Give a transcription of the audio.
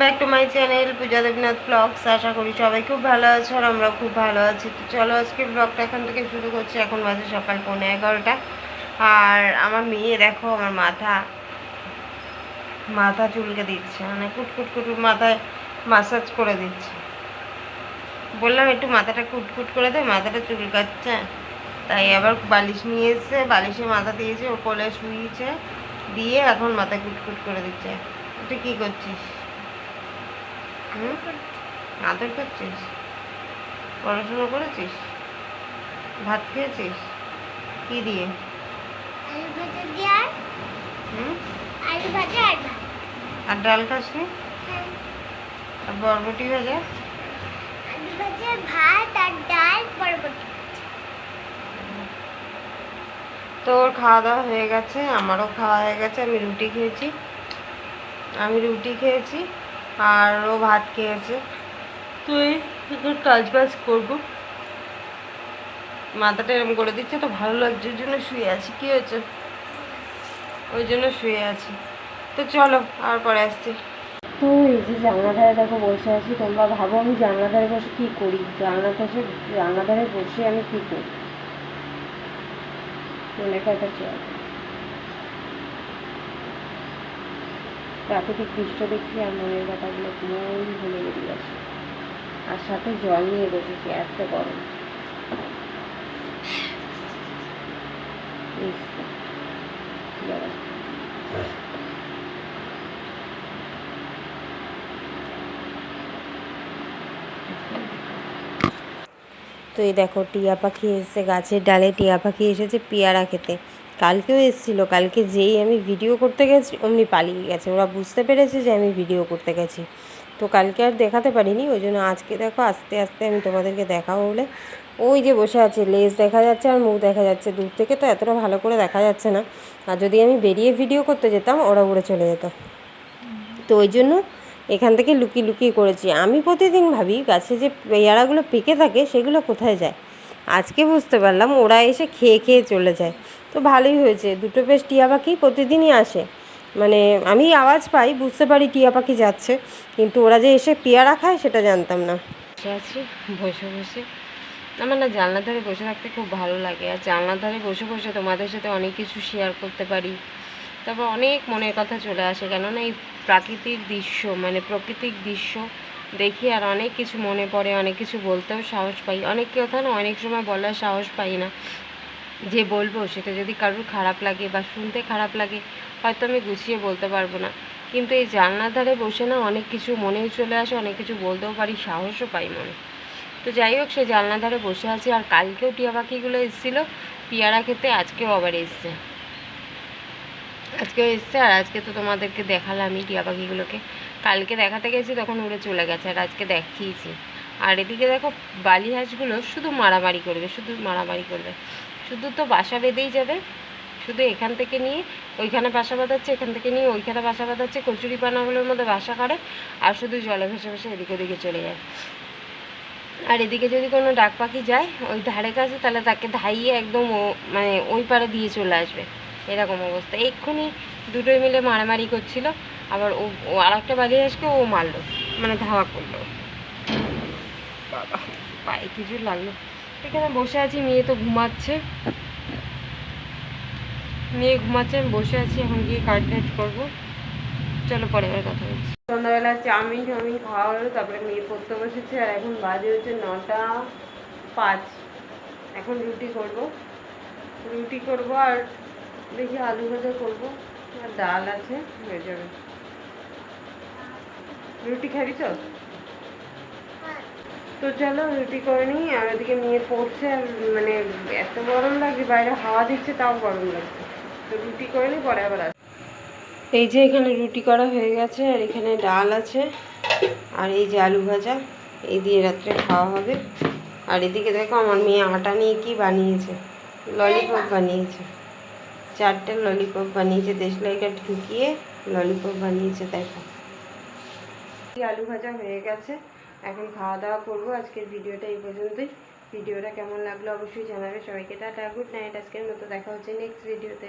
Back to my channel Puja Debnath blogs আশা করি সবাই খুব ভালো আছো আর আমরা খুব ভালো আছি। তো চলো আজকে ব্লগটা এখান থেকে শুরু করছি। এখন বাজে সকাল পৌনে এগারোটা। আর আমার মেয়ে, দেখো, আমার মাথা মাথা চুলকে দিচ্ছে। মানে কুটকুট কুট মাথায় মাসাজ করে দিচ্ছে। বললাম, একটু মাথাটা কুটকুট করে দেয় মাথাটা চুলকাচ্ছে তাই আবার বালিশ নিয়ে এসছে। বালিশে মাথা দিয়েছে ও কোলে শুয়েছে দিয়ে এখন মাথা কুটকুট করে দিচ্ছে। তুই কী করছিস? হুম? আদর করছিস পড়াশুনো করেছিস? ভাত খেয়েছিস? কি দিয়ে? আর? ডাল খাসনি? হ্যাঁ, আর বরবটি ভাজা? ভাত আর ডাল বরবটি তো ওর খাওয়া দাওয়া হয়ে গেছে আমারও খাওয়া হয়ে গেছে আমি রুটি খেয়েছি। আমি রুটি খেয়েছি। আর ও ভাত খেয়েছে। তুই এখন কাজ বাজ করব। মাথাটা এরকম করে দিচ্ছে তো ভালো লাগছে ওই জন্য শুয়ে আছি। কী হয়েছে? ওই জন্য শুয়ে আছি। তো চলো আর পরে আসছি। তো এই যে জানলা ধারে দেখো বসে আছি তোমরা ভাবো আমি জানলা ধারে বসে কী করি? জানলা ধারে জানলা ধারে বসে আমি কী করি? মনে কথা চেয়ার প্রাকৃতিক দৃশ্য দেখি আর মনের কথাগুলো মন ভুলে বেরিয়ে আসে। আর সাথে জল নিয়ে বসেছি এত গরম। ইস, তো এই দেখো, টিয়া পাখি এসেছে, গাছের ডালে টিয়া পাখি এসেছে পেয়ারা খেতে। কালকেও এসেছিল, কালকে যেই আমি ভিডিও করতে গেছি, অমনি পালিয়ে গেছে। ওরা বুঝতে পেরেছে যে আমি ভিডিও করতে গেছি। তো কালকে আর দেখাতে পারিনি, ওই জন্য আজকে দেখো, আস্তে আস্তে আমি তোমাদেরকে দেখাবো বলে। ওই যে বসে আছে, লেজ দেখা যাচ্ছে আর মুখ দেখা যাচ্ছে। দূর থেকে তো এতটা ভালো করে দেখা যাচ্ছে না। আর যদি আমি বেরিয়ে ভিডিও করতে যেতাম, ওরা উড়ে চলে যেত। তো ওই জন্য এখান থেকে লুকিয়ে লুকিয়ে করেছি। আমি প্রতিদিন ভাবি গাছে যে পেয়ারাগুলো পেকে থাকে সেগুলো কোথায় যায়? আজকে বুঝতে পারলাম ওরা এসে খেয়ে খেয়ে চলে যায়। তো ভালোই হয়েছে। দুটো বেশ টিয়া পাখি প্রতিদিনই আসে। মানে আমি আওয়াজ পাই, বুঝতে পারি টিয়া পাখি যাচ্ছে, কিন্তু ওরা যে এসে পেয়ারা খায় সেটা জানতাম না। আছি, বসে বসে। আমার না জানলার ধারে বসে থাকতে খুব ভালো লাগে। আর জানলার ধারে বসে বসে তোমাদের সাথে অনেক কিছু শেয়ার করতে পারি। তারপর অনেক মনের কথা চলে আসে, কেননা এই প্রাকৃতিক দৃশ্য মানে প্রাকৃতিক দৃশ্য দেখি আর অনেক কিছু মনে পড়ে, অনেক কিছু বলতেও সাহস পাই। অনেক কথা না, অনেক সময় বলার সাহস পাই না। যে বলব সেটা যদি কারোর খারাপ লাগে বা শুনতে খারাপ লাগে, হয়তো আমি গুছিয়ে বলতে পারব না। কিন্তু এই জানলার ধারে বসে না অনেক কিছু মনেও চলে আসে, অনেক কিছু বলতেও পারি, সাহসও পাই মনে। তো যাই হোক, সে জানলার ধারে বসে আছি আর কালকেও টিয়া পাখিগুলো এসেছিল। পেয়ারা খেতে আজকেও আবার এসছে। আজকেও এসছে আর আজকে তো তোমাদেরকে দেখালামই টিয়া পাখিগুলোকে। কালকে দেখাতে গেছি, তখন উড়ে চলে গেছে, আর আজকে দেখিয়েছি। আর এদিকে দেখো, বালি হাঁসগুলো শুধু মারামারি করবে, শুধু মারামারি করবে। শুধু তো বাসা বেঁধেই যাবে, শুধু এখান থেকে নিয়ে ওইখানে বাসা বাঁধাচ্ছে, এখান থেকে নিয়ে ওইখানে বাসা বাঁধাচ্ছে, কচুরি পানাগুলোর মধ্যে বাসা করে আর শুধু জলে ভেসে ভেসে এদিকে ওদিকে চলে যায়। আর এদিকে যদি কোনো ডাক পাখি যায়, ওই ধারে কাছে, তাহলে তাকে ধাইয়ে একদম ও মানে ওই পারে দিয়ে চলে আসবে। এরকম অবস্থা। এক্ষুনি দুটোই মিলে মারামারি করছিল, আবার ও আর একটা বালি আসকে ও মারলো মানে ধাওয়া করল। বাবা, পায়ে কিছু লাগল। এখানে বসে আছি, মেয়ে তো ঘুমাচ্ছে। মেয়ে ঘুমাচ্ছে, আমি বসে আছি, এখন গিয়ে কাজ টাজ করব। চলো, পরে আবার কথা বলছি। সন্ধ্যাবেলা চাউমিন টাউমিন খাওয়া হলো, তারপরে মেয়ে পড়তে বসেছে, আর এখন বাজে হচ্ছে নটা পাঁচ। এখন রুটি করব। রুটি করব আর দেখি আলু ভাজা করব, আর ডাল আছে, হয়ে যাবে। রুটি খাবি তো? তো চলো রুটি করে নিই, আর ওদিকে মেয়ে পড়ছে, আর মানে এত গরম লাগছে, বাইরে হাওয়া দিচ্ছে, তাও গরম লাগছে। তো রুটি করে নিই, পরে আবার আসব। এই যে এখানে রুটি করা হয়ে গেছে, আর এখানে ডাল আছে, আর এই যে আলু ভাজা, এই দিয়ে রাত্রে খাওয়া হবে। আর এদিকে দেখো আমার মেয়ে আটা নিয়ে কি বানিয়েছে, ললিপপ বানিয়েছে। চারটে ললিপপ বানিয়েছে, দেশলাইটা ঢুকিয়ে ললিপপ বানিয়েছে, দেখো। আলু ভাজা হয়ে গেছে। এখন খাওয়া দাওয়া করব। আজকের ভিডিওটা এই পর্যন্তই। ভিডিওটা কেমন লাগল অবশ্যই জানাবে সবাইকে। টাটা গুড নাইট আজকের মতো দেখা হচ্ছে নেক্সট ভিডিওতে